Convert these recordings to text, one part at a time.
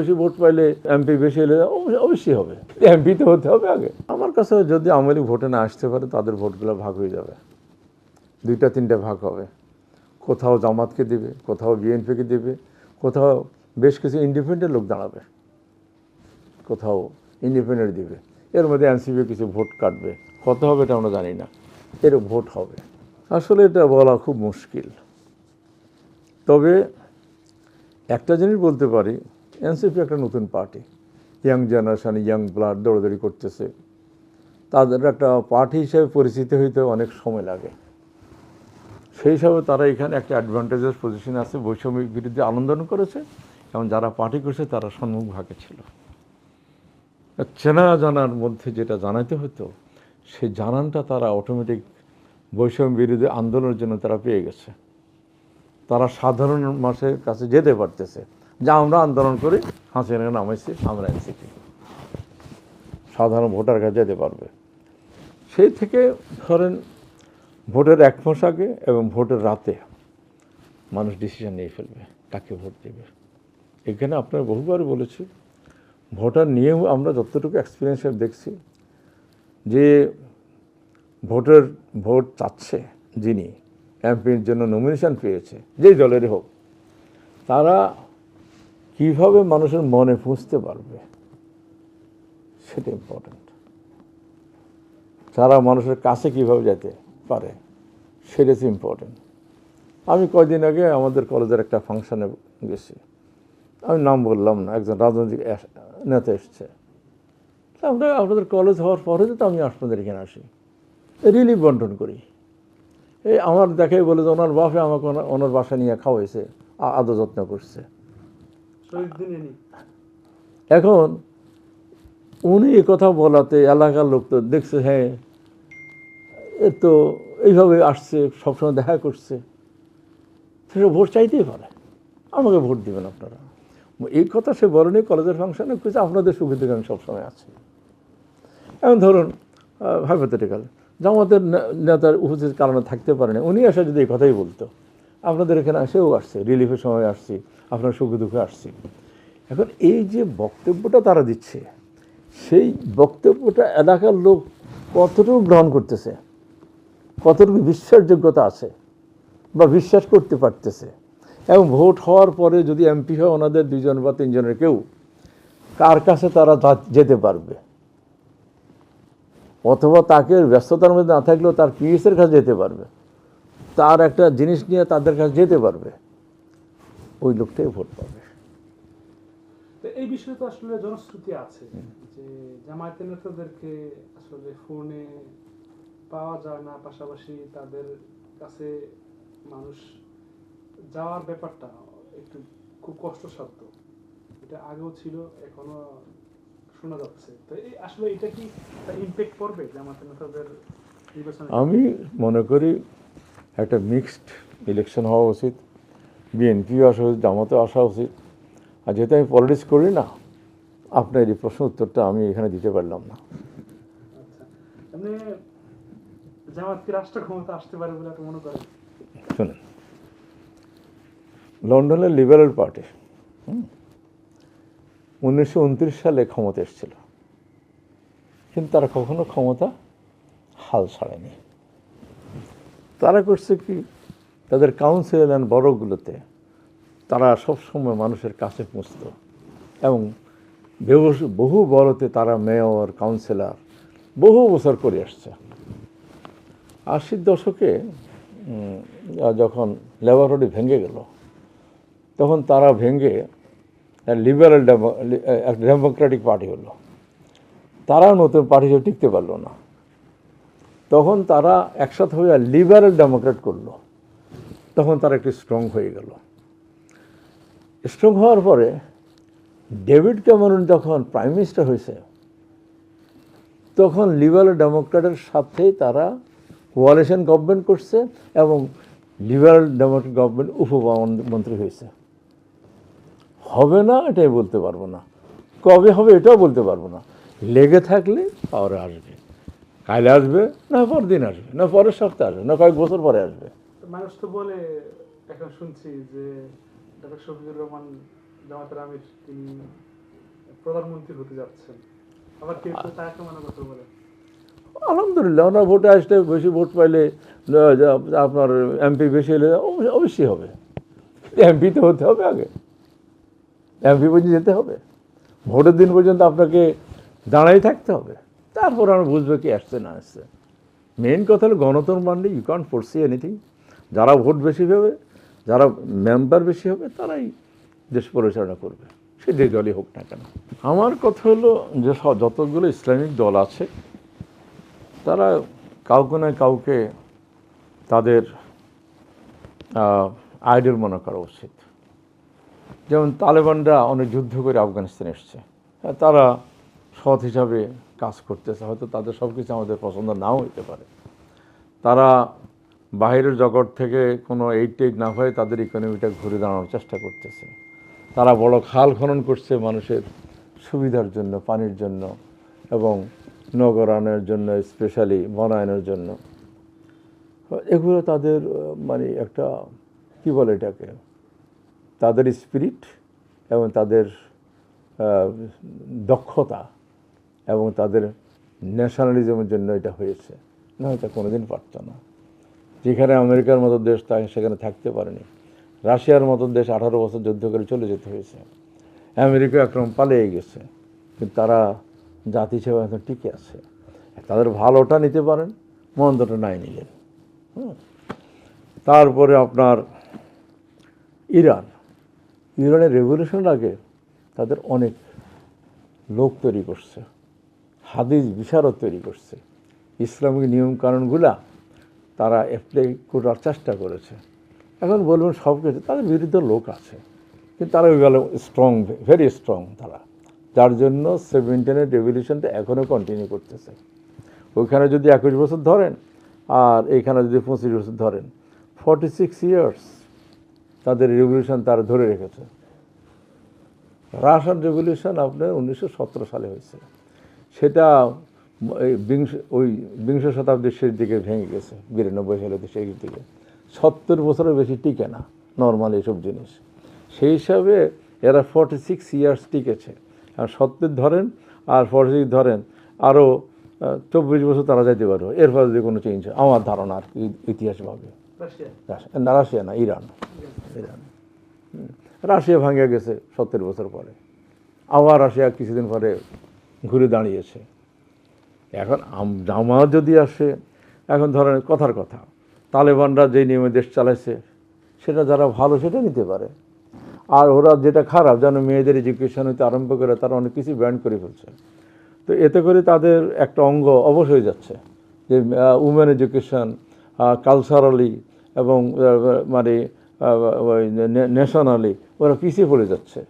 বেশি ভোট পাইলে এমপি বেশি অবশ্য- অবশ্যই হবে। এমপি তো হতে হবে আগে। আমার কাছে যদি আওয়ামী ভোটে না আসতে পারে, তাদের ভোটগুলো ভাগ হয়ে যাবে। দুইটা, তিনটা ভাগ হবে। কোথাও জামাতকে দিবে, কোথাও বিএনপিকে দিবে, কোথাও বেশ কিছু ইন্ডিপেন্ডেন্ট লোক দাঁড়াবে। কোথাও ইন্ডিপেন্ডেন্ট দিবে। এর মধ্যে এনসিপি কিছু ভোট কাটবে। কত হবে এটা আমরা জানি না। এর ভোট হবে। আসলে এটা বলা খুব মুশকিল। তবে একটা জিনিস বলতে পারি এনসিপি একটা নতুন party. Young generation young blood দৌড়াদৌড়ি করতেছে। তাদের একটা পার্টি হিসেবে পরিচিত হইতে অনেক সময় লাগে। সেই হিসাবে তারা এখানে একটা অ্যাডভান্টেজেস পজিশনে আছে বৈষম্যিক বিরুদ্ধে আন্দোলন করেছে এবং যারা পার্টি করছে তারা সম্মুখ ভাগে ছিল। চেনা জানার মধ্যে যেটা জানাতে হতো সেই জানানটা তারা অটোমেটিক বৈষম্য বিরোধী আন্দোলনের জন্য তারা পেয়ে গেছে। তারা সাধারণ মানুষের কাছে যেতে পারতেছে। যা আমরা আন্দোলন করি হাসিনা নামাইছি, আমরা এনসিপি। সাধারণ ভোটার কাছে যেতে পারবে। সেই থেকে ধরেন ভোটের এক মাস আগে এবং ভোটের রাতে মানুষ ডিসিশন নিয়ে ফেলবে, কাকে ভোট দেবে। এখানে আপনার বহুবার বলেছি, ভোটার নিয়েও আমরা যতটুকু এক্সপিরিয়েন্স দেখছি, যে ভোটের ভোট চাচ্ছে যিনি, এমপির জন্য নমিনেশন পেয়েছে যেই দলেরই হোক, তারা কীভাবে মানুষের মনে পুষতে পারবে? সেটা ইম্পর্ট্যান্ট তারা মানুষের কাছে কীভাবে যেতে পারে? সেটা হচ্ছে ইম্পর্ট্যান্ট আমি কয়দিন আগে আমাদের কলেজের একটা ফাংশনে গেছি। আমি নাম বললাম না, একজন রাজনৈতিক নেতা এসছে। তা আমরা আপনাদের কলেজ হওয়ার পরে তো আমি আপনাদের এখানে আসি। রিলিফ বন্টন করি। এই আমার দেখে বলে যে ওনার বাপে আমাকে ওনার- বাসা নিয়ে খাওয়াইছে আদর যত্ন করছে। এখন উনি কথা বলাতে এলাকার লোক তো দেখছে হ্যাঁ এ তো এইভাবে আসছে, সবসময় দেখা করছে। সেটা ভোট চাইতেই পারে। আমাকে ভোট দিবেন আপনারা। এই কথা সে বলেনি, কলেজের ফাংশনে কিছু আপনাদের সুবিধা আমি সবসময় আছি। এখন ধরুন হাইপোথেটিক্যাল জামাতের নেতার উপস্থিত কারণে থাকতে পারে না উনি এসে যদি এই কথাই বলতো। আপনাদের এখানে এসেও আসছে রিলিফের সময় আসছি, আপনার সুখে দুঃখে আসছি। এখন এই যে বক্তব্যটা তারা দিচ্ছে, সেই বক্তব্যটা এলাকার লোক কতটুকু গ্রহণ করতেছে, কতটুকু বিশ্বাসযোগ্যতা আছে বা বিশ্বাস করতে পারতেছে, এবং ভোট হওয়ার পরে যদি এমপি হয় ওনাদের দুজন বা তিনজনের কেউ, কার কাছে তারা যেতে পারবে? অথবা তাকে ব্যস্ততার মধ্যে না থাকলেও তার পিএসের কাছে যেতে পারবে? তার একটা জিনিস নিয়ে তাদের কাছে যেতে পারবে। ওই লোকটাই ভোট পাবে। তো এই বিষয়ে তো আসলে জনশ্রুতি আছে যে জামায়াতে নেতাদেরকে আসলে ফোনে পাওয়া যায় না পাশাপাশি তাদের কাছে মানুষ যাওয়ার ব্যাপারটা একটু খুব কষ্টসাধ্য। এটা আগেও ছিল এখনও শোনা যাচ্ছে। তো এই আসলে এটা কি ইম্প্যাক্ট পড়বে জামায়াতে নেতাদের নির্বাচনে? আমি মনে করি একটা মিক্সড ইলেকশন হওয়া উচিত বিএনপিও আসা উচিত জামাতেও আসা উচিত। আর যেহেতু আমি পলিটিক্স করি না আপনার এই প্রশ্ন উত্তরটা আমি এখানে দিতে পারলাম না। মনে শুনুন লন্ডনের লিবারেল পার্টি উনিশশো উনত্রিশ সালে ক্ষমতা এসেছিল। কিন্তু তারা কখনো ক্ষমতা হাল ছাড়েনি। তারা করছে কি? তাদের কাউন্সিল অ্যান্ড বড়গুলোতে তারা সবসময় মানুষের কাছে পৌঁছত এবং বহু বড়তে তারা মেয়র কাউন্সিলর বহু বছর করে আসছে। আশির দশকে যখন লেবার ভেঙে গেল, তখন তারা ভেঙে লিবারেল ডেমোক্রেটিক পার্টি হলো। তারাও নতুন পার্টি টিকতে পারল না। তখন তারা একসাথে হয়ে লিবারেল ডেমোক্রেট করল। তখন তারা একটু স্ট্রং হয়ে গেল। স্ট্রং হওয়ার পরে ডেভিড ক্যামেরন যখন প্রাইম মিনিস্টার হয়েছে, তখন লিবারেল ডেমোক্রেটের সাথে তারা কোয়ালিশন গভর্নমেন্ট করছে এবং লিবারেল ডেমোক্রেট গভর্নমেন্ট উপমন্ত্রী হয়েছে। হবে না এটাই বলতে পারব না। কবে হবে এটাও বলতে পারব না। লেগে থাকলে পাওয়ারে আসবে। কালে আসবে না পরদিন আসবে না পরের সপ্তাহে আসবে না কয়েক বছর পরে আসবে। মানুষ তো বলে এখন শুনছি যে ডক্টর শফিকুর রহমান জামাতের আমির তিনি প্রধানমন্ত্রী হতে যাচ্ছেন। আবার কেউ তাকে মনে কথা বলে। আলহামদুলিল্লাহ ওনার ভোটে আসলে বেশি ভোট পাইলে আপনার এমপি বেশি হলে অবশ্য- অবশ্যই হবে। এমপি তো হতে হবে আগে। এমপি পর্যন্ত যেতে হবে। ভোটের দিন পর্যন্ত আপনাকে দাঁড়াই থাকতে হবে। তারপর আমরা বুঝব কি আসছে, না আসছে। মেন কথা হলো গণতন্ত্র মানলে ইউ ক্যান ফোরসি এনিথিং যারা ভোট বেশি হবে, যারা মেম্বার বেশি হবে, তারাই দেশ পরিচালনা করবে। সে যে দলই হোক না কেন। আমার কথা হলো যে যতগুলো ইসলামিক দল আছে, তারা কাউকে না কাউকে তাদের আইডল মনে করা উচিত। যেমন তালেবানরা অনেক যুদ্ধ করে আফগানিস্তানে এসছে। তারা সৎ হিসাবে কাজ করতেছে, হয়তো তাদের সব কিছু আমাদের পছন্দ নাও হইতে পারে। তারা বাইরের জগৎ থেকে কোনো এইড টেড না হয়ে তাদের ইকোনমিটা ঘুরে দাঁড়ানোর চেষ্টা করতেছে। তারা বড় খাল খনন করছে মানুষের সুবিধার জন্য, পানির জন্য এবং নগরায়নের জন্য স্পেশালি বনায়নের জন্য। এগুলো তাদের মানে একটা, কি বলে এটাকে? তাদের স্পিরিট এবং তাদের দক্ষতা। এবং তাদের ন্যাশনালিজমের জন্য এটা হয়েছে। না, এটা কোনোদিন পারত না। যেখানে আমেরিকার মতো দেশ তা সেখানে থাকতে পারেনি। রাশিয়ার মতো দেশ আঠারো বছর যুদ্ধ করে চলে যেতে হয়েছে। আমেরিকা একরকম পালিয়ে গেছে। কিন্তু তারা জাতি হিসেবে এখন টিকে আছে। তাদের ভালোটা নিতে পারেন, মন্দটা নাই নিলেন। তারপরে আপনার ইরান। ইরানের রেভলিউশন আগে তাদের অনেক লোক তৈরি করছে। হাদিস বিশারদ তৈরি করছে। ইসলামিক নিয়ম কানুনগুলা তারা অ্যাপ্লাই করার চেষ্টা করেছে। এখন বলবেন সব কিছু, তাদের বিরুদ্ধে লোক আছে, কিন্তু তারা ওইগুলো স্ট্রং ভেরি স্ট্রং তারা। যার জন্য সেভেন্টিনের রেভলিউশনটা এখনও কন্টিনিউ করতেছে। ওইখানে যদি একুশ বছর ধরেন, আর এইখানে যদি পঁচিশ বছর ধরেন ফর্টি সিক্স ইয়ার্স তাদের রেভলিউশন তারা ধরে রেখেছে। রাশিয়ান রেভলিউশন আপনার উনিশশো সতেরো সালে হয়েছে। সেটা বিংশ ওই বিংশ শতাব্দীর শেষ দিকে ভেঙে গেছে বিরানব্বই সালের শেষ দিকে। সত্তর বছরের বেশি টিকে না নর্মাল এসব জিনিস। সেই হিসাবে এরা ফর্টি সিক্স ইয়ার্স টিকেছে। আর সত্তর ধরেন আর ফর্টি সিক্স ধরেন আরও চব্বিশ বছর তারা যাইতে পারবে। এরপর যদি কোনো চেঞ্জ হয় আমার ধারণা আর কি ইতিহাসভাবে। না রাশিয়া না ইরান। ইরান। রাশিয়া ভাঙিয়া গেছে সত্তর বছর পরে। আবার রাশিয়া কিছুদিন পরে ঘুরে দাঁড়িয়েছে। এখন জামা যদি আসে, এখন ধরেন কথার কথা, তালেবানরা যে নিয়মে দেশ চালাইছে, সেটা যারা ভালো সেটা নিতে পারে। আর ওরা যেটা খারাপ, যেন মেয়েদের এডুকেশন হইতে আরম্ভ করে, তারা অনেক কিছু ব্যান্ড করে ফেলছে। তো এতে করে তাদের একটা অঙ্গ অবশ হয়ে যাচ্ছে যে উমেন এডুকেশন কালচারালি এবং মানে ন্যাশনালি ওরা পিছিয়ে পড়ে যাচ্ছে।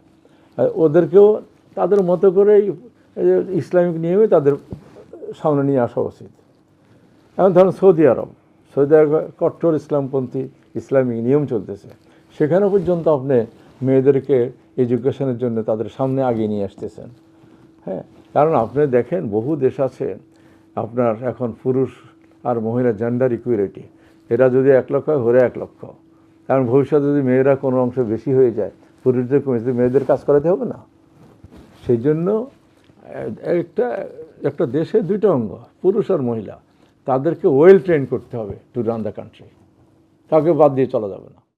ওদেরকেও তাদের মতো করেই ইসলামিক নিয়মে তাদের সামনে নিয়ে আসা উচিত। এখন ধরুন সৌদি আরব। সৌদি আরব কট্টর ইসলামপন্থী ইসলামিক নিয়ম চলতেছে। সেখানে পর্যন্ত আপনি মেয়েদেরকে এডুকেশনের জন্য তাদের সামনে আগিয়ে নিয়ে আসতেছেন। হ্যাঁ কারণ আপনি দেখেন বহু দেশ আছে, আপনার এখন পুরুষ আর মহিলা জেন্ডার ইকুইলিটি এরা যদি এক লক্ষ হয় হরে এক লক্ষ। কারণ ভবিষ্যতে যদি মেয়েরা কোনো অংশ বেশি হয়ে যায়, পুরুষদের কমে মেয়েদের কাজ করাতে হবে না? সেই জন্য একটা একটা দেশে দুইটা অঙ্গ, পুরুষ আর মহিলা। তাদেরকে ওয়েল ট্রেন করতে হবে টু রান দ্য কান্ট্রি কাউকে বাদ দিয়ে চলা যাবে না।